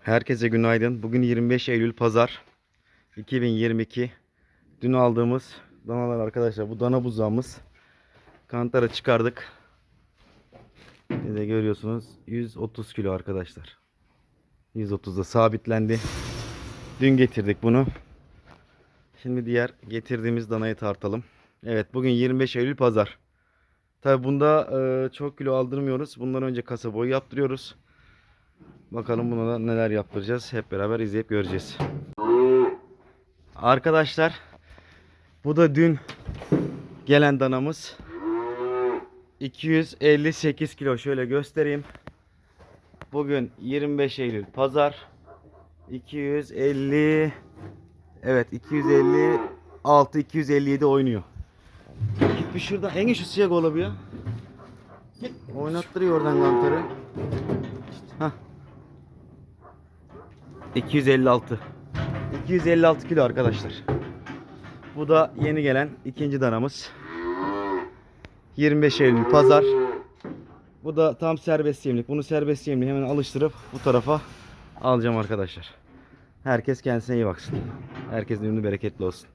Herkese günaydın. Bugün 25 Eylül Pazar 2022. Dün aldığımız danalar arkadaşlar. Bu dana buzağımız. Kantara çıkardık. De görüyorsunuz 130 kilo arkadaşlar. 130'da sabitlendi. Dün getirdik bunu. Şimdi diğer getirdiğimiz danayı tartalım. Evet bugün 25 Eylül Pazar. Tabi bunda çok kilo aldırmıyoruz. Bundan önce kasa boyu yaptırıyoruz. Bakalım buna da neler yaptıracağız. Hep beraber izleyip göreceğiz. Arkadaşlar bu da dün gelen danamız. 258 kilo şöyle göstereyim. Bugün 25 Eylül pazar. 250 Evet 256 257 oynuyor. Git bir şuradan en şu siyah ola bir. Git oynattırıyor oradan kantarı. Hah. 256. 256 kilo arkadaşlar. Bu da yeni gelen ikinci danamız. 25 Eylül pazar. Bu da tam serbest yemlik. Bunu serbest yemliğe hemen alıştırıp bu tarafa alacağım arkadaşlar. Herkes kendisine iyi baksın. Herkesin ürünü bereketli olsun.